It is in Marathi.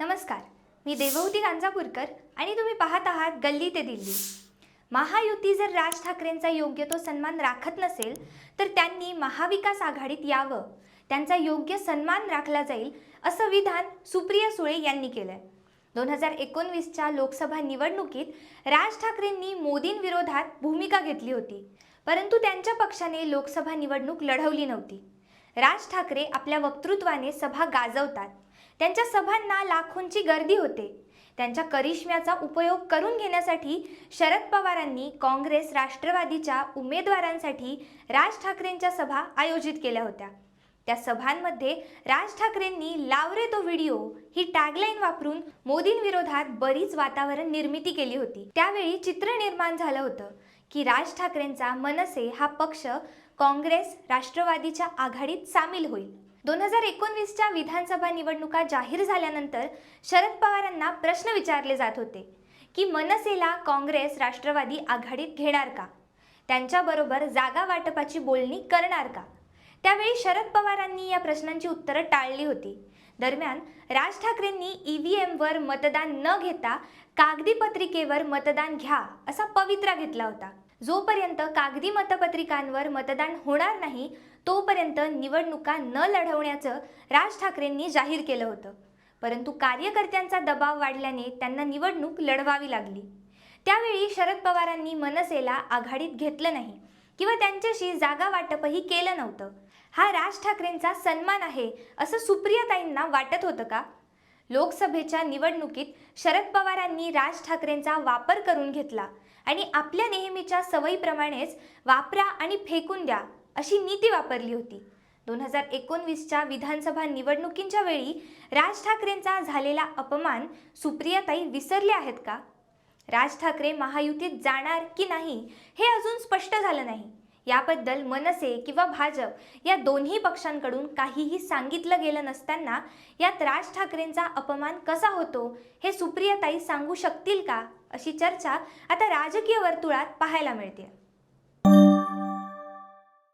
नमस्कार. मी देवहूती गांजापूरकर आणि तुम्ही पाहत आहात गल्ली ते दिल्ली. महायुती जर राज ठाकरेंचा योग्य तो सन्मान राखत नसेल तर त्यांनी महाविकास आघाडीत यावं त्यांचा योग्य सन्मान राखला जाईल असं विधान सुप्रिया सुळे यांनी केलंय. दोन हजार एकोणवीसच्या लोकसभा निवडणुकीत राज ठाकरेंनी मोदींविरोधात भूमिका घेतली होती परंतु त्यांच्या पक्षाने लोकसभा निवडणूक लढवली नव्हती. राज ठाकरे आपल्या वक्तृत्वाने सभा गाजवतात. त्यांच्या सभांना लाखोंची गर्दी होते. त्यांच्या करिश्म्याचा उपयोग करून घेण्यासाठी शरद पवारांनी काँग्रेस राष्ट्रवादीच्या उमेदवारांसाठी राज ठाकरेंच्या सभा आयोजित केल्या होत्या. त्या सभांमध्ये राज ठाकरेंनी लावरे तो व्हिडिओ ही टॅगलाईन वापरून मोदींविरोधात बरीच वातावरण निर्मिती केली होती. त्यावेळी चित्र निर्माण झालं होतं की राज ठाकरेंचा मनसे हा पक्ष काँग्रेस राष्ट्रवादीच्या आघाडीत सामील होईल. दोन हजार एकोणवीसच्या विधानसभा निवडणुका जाहीर झाल्यानंतर शरद पवारांना प्रश्न विचारले जात होते की मनसेला काँग्रेस राष्ट्रवादी आघाडीत घेणार का? त्यांच्याबरोबर जागा वाटपाची बोलणी करणार का? त्यावेळी शरद पवारांनी या प्रश्नांची उत्तरं टाळली होती. दरम्यान राज ठाकरेंनी ई व्ही एमवर मतदान न घेता कागदी पत्रिकेवर मतदान घ्या असा पवित्रा घेतला होता. जोपर्यंत कागदी मतपत्रिकांवर मतदान होणार नाही तोपर्यंत निवडणुका न लढवण्याचं राज ठाकरेंनी जाहीर केलं होतं. परंतु कार्यकर्त्यांचा दबाव वाढल्याने त्यांना निवडणूक लढवावी लागली. त्यावेळी शरद पवारांनी मनसेला आघाडीत घेतलं नाही किंवा त्यांच्याशी जागा वाटपही केलं नव्हतं. हा राज ठाकरेंचा सन्मान आहे असं सुप्रियाताईंना वाटत होतं का? लोकसभेच्या निवडणुकीत शरद पवारांनी राज ठाकरेंचा वापर करून घेतला. आणि आपल्या नेहमीच्या सवयीप्रमाणेच वापरा आणि फेकून द्या अशी नीती वापरली होती. दोन हजार एकोणवीसच्या विधानसभा निवडणुकींच्या वेळी राज ठाकरेंचा झालेला अपमान सुप्रियाताई विसरले आहेत का? राज ठाकरे महायुतीत जाणार की नाही हे अजून स्पष्ट झालं नाही. याबद्दल मनसे किंवा भाजप या दोन्ही पक्षांकडून काहीही सांगितलं गेलं नसताना यात राज ठाकरेंचा अपमान कसा होतो हे सुप्रियाताई सांगू शकतील का? अशी चर्चा आता राजकीय वर्तुळात पाहायला मिळते.